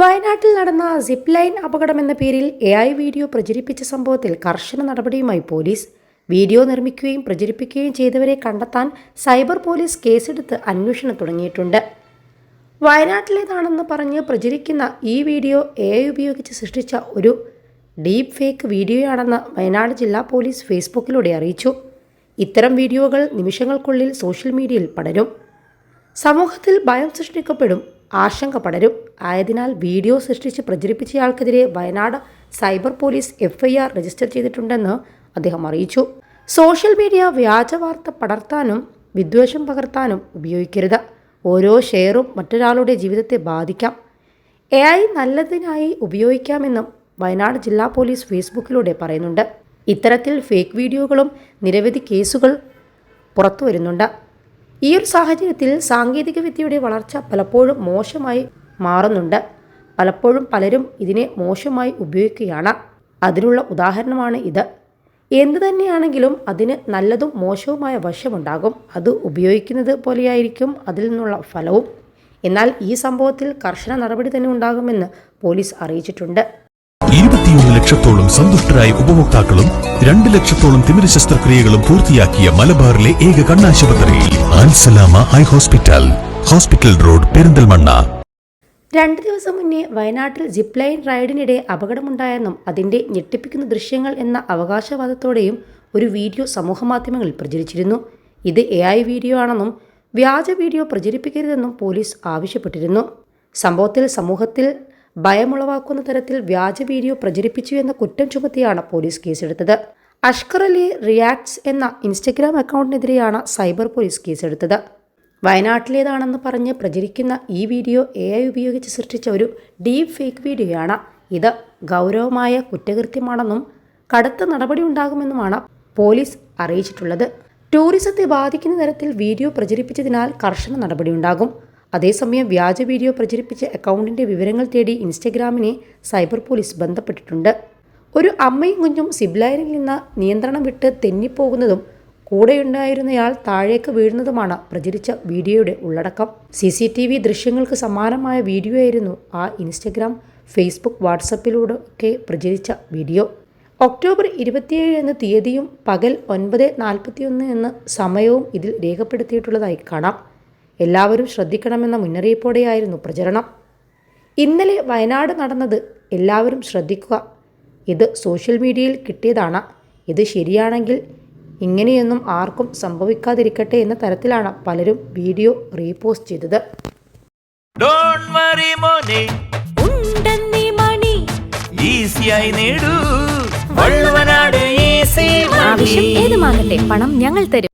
വയനാട്ടിൽ നടന്ന zip line അപകടമെന്ന പേരിൽ എ ഐ വീഡിയോ പ്രചരിപ്പിച്ച സംഭവത്തിൽ കർശന നടപടിയുമായി പോലീസ്. വീഡിയോ നിർമ്മിക്കുകയും പ്രചരിപ്പിക്കുകയും ചെയ്തവരെ കണ്ടെത്താൻ സൈബർ പോലീസ് കേസെടുത്ത് അന്വേഷണം തുടങ്ങിയിട്ടുണ്ട്. വയനാട്ടിലേതാണെന്ന് പറഞ്ഞ് പ്രചരിക്കുന്ന ഈ വീഡിയോ എ ഐ ഉപയോഗിച്ച് സൃഷ്ടിച്ച ഒരു ഡീപ്പ് ഫേക്ക് വീഡിയോയാണെന്ന് വയനാട് ജില്ലാ പോലീസ് ഫേസ്ബുക്കിലൂടെ അറിയിച്ചു. ഇത്തരം വീഡിയോകൾ നിമിഷങ്ങൾക്കുള്ളിൽ സോഷ്യൽ മീഡിയയിൽ പടരും. സമൂഹത്തിൽ ഭയം സൃഷ്ടിക്കപ്പെടും. ആശങ്ക പടരും ആയതിനാൽ വീഡിയോ സൃഷ്ടിച്ച് പ്രചരിപ്പിച്ചയാൾക്കെതിരെ Wayanad cyber police FIR register ചെയ്തിട്ടുണ്ടെന്ന് അദ്ദേഹം അറിയിച്ചു. സോഷ്യൽ മീഡിയ വ്യാജ വാർത്ത പടർത്താനും വിദ്വേഷം പകർത്താനും ഉപയോഗിക്കരുത്. ഓരോ ഷെയറും മറ്റൊരാളുടെ ജീവിതത്തെ ബാധിക്കാം. എ ഐ നല്ലതിനായി ഉപയോഗിക്കാമെന്നും വയനാട് ജില്ലാ പോലീസ് ഫേസ്ബുക്കിലൂടെ പറയുന്നുണ്ട്. ഇത്തരത്തിൽ ഫേക്ക് വീഡിയോകളും നിരവധി കേസുകൾ പുറത്തു വരുന്നുണ്ട് ഈ ഒരു സാഹചര്യത്തിൽ സാങ്കേതികവിദ്യയുടെ വളർച്ച പലപ്പോഴും മോശമായി മാറുന്നുണ്ട്. പലപ്പോഴും പലരും ഇതിനെ മോശമായി ഉപയോഗിക്കുകയാണ്. അതിനുള്ള ഉദാഹരണമാണ് ഇത്. എന്തു തന്നെയാണെങ്കിലും അതിന് നല്ലതും മോശവുമായ വശമുണ്ടാകും. അത് ഉപയോഗിക്കുന്നത് പോലെയായിരിക്കും അതിൽ നിന്നുള്ള ഫലവും. എന്നാൽ ഈ സംഭവത്തിൽ കർശന നടപടി തന്നെ ഉണ്ടാകുമെന്ന് പോലീസ് അറിയിച്ചിട്ടുണ്ട്. ലക്ഷത്തോളം സന്തുഷ്ടരായ ഉപഭോക്താക്കളും രണ്ട് ലക്ഷത്തോളം തിമിര ശസ്ത്രക്രിയകളും പൂർത്തിയാക്കിയ മലബാറിലെ ഏക കണ്ണാശുപത്രി ആൻസലാമ eye hospital hospital road Perinthalmanna. രണ്ട് ദിവസം മുന്നേ വയനാട്ടിൽ ജിപ്പ് ലൈൻ റൈഡിനിടെ അപകടമുണ്ടായെന്നും അതിന്റെ ഞെട്ടിപ്പിക്കുന്ന ദൃശ്യങ്ങൾ എന്ന അവകാശവാദത്തോടെയും ഒരു വീഡിയോ സമൂഹമാധ്യമങ്ങളിൽ പ്രചരിച്ചിരുന്നു. ഇത് എ ഐ വീഡിയോ ആണെന്നും വ്യാജ വീഡിയോ പ്രചരിപ്പിക്കരുതെന്നും പോലീസ് ആവശ്യപ്പെട്ടിരുന്നു. സംഭവത്തിൽ സമൂഹത്തിൽ ഭയമുളവാക്കുന്ന തരത്തിൽ വ്യാജ വീഡിയോ പ്രചരിപ്പിച്ചു എന്ന കുറ്റം ചുമത്തിയാണ് പോലീസ് കേസെടുത്തത്. അഷ്കർ അലി റിയാക്ട്സ് എന്ന ഇൻസ്റ്റഗ്രാം അക്കൗണ്ടിനെതിരെയാണ് സൈബർ പോലീസ് കേസെടുത്തത്. വയനാട്ടിലേതാണെന്ന് പറഞ്ഞ് പ്രചരിക്കുന്ന ഈ വീഡിയോ എ ഐ ഉപയോഗിച്ച് സൃഷ്ടിച്ച ഒരു ഡീപ് ഫേക്ക് വീഡിയോയാണ് ഇത്. ഗൗരവമായ കുറ്റകൃത്യമാണെന്നും കടുത്ത നടപടി ഉണ്ടാകുമെന്നുമാണ് പോലീസ് അറിയിച്ചിട്ടുള്ളത്. ടൂറിസത്തെ ബാധിക്കുന്ന തരത്തിൽ വീഡിയോ പ്രചരിപ്പിച്ചതിനാൽ കർശന നടപടിയുണ്ടാകും. അതേസമയം വ്യാജ വീഡിയോ പ്രചരിപ്പിച്ച അക്കൗണ്ടിന്റെ വിവരങ്ങൾ തേടി ഇൻസ്റ്റഗ്രാമിനെ സൈബർ പോലീസ് ബന്ധപ്പെട്ടിട്ടുണ്ട്. ഒരു അമ്മയും കുഞ്ഞും സിബ്ലൈനിൽ നിന്ന് നിയന്ത്രണം വിട്ട് തെന്നിപ്പോകുന്നതും കൂടെയുണ്ടായിരുന്നയാൾ താഴേക്ക് വീഴുന്നതുമാണ് പ്രചരിച്ച വീഡിയോയുടെ ഉള്ളടക്കം. സി സി ടി വി ദൃശ്യങ്ങൾക്ക് സമാനമായ വീഡിയോ ആയിരുന്നു ആ ഇൻസ്റ്റഗ്രാം ഫേസ്ബുക്ക് വാട്സപ്പിലൂടെ ഒക്കെ പ്രചരിച്ച വീഡിയോ. ഒക്ടോബർ ഇരുപത്തിയേഴ് എന്ന തീയതിയും പകൽ ഒൻപത് നാൽപ്പത്തിയൊന്ന് എന്ന സമയവും ഇതിൽ രേഖപ്പെടുത്തിയിട്ടുള്ളതായി കാണാം. എല്ലാവരും ശ്രദ്ധിക്കണമെന്ന മുന്നറിയിപ്പോടെയായിരുന്നു പ്രചരണം. ഇന്നലെ വയനാട് നടന്നത് എല്ലാവരും ശ്രദ്ധിക്കുക. ഇത് സോഷ്യൽ മീഡിയയിൽ കിട്ടിയതാണ്. ഇത് ശരിയാണെങ്കിൽ ഇങ്ങനെയൊന്നും ആർക്കും സംഭവിക്കാതിരിക്കട്ടെ എന്ന തരത്തിലാണ് പലരും വീഡിയോ റീപോസ്റ്റ് ചെയ്തത്. ഡോണ്ട് വറി മോനെ. ഉണ്ടെന്നീ മണി. ഈസിയായി നേടൂ. വള്ളുവനാട് ഈസി ആവശ്യം ഏതുമാകട്ടെ പണം ഞങ്ങൾ തരും.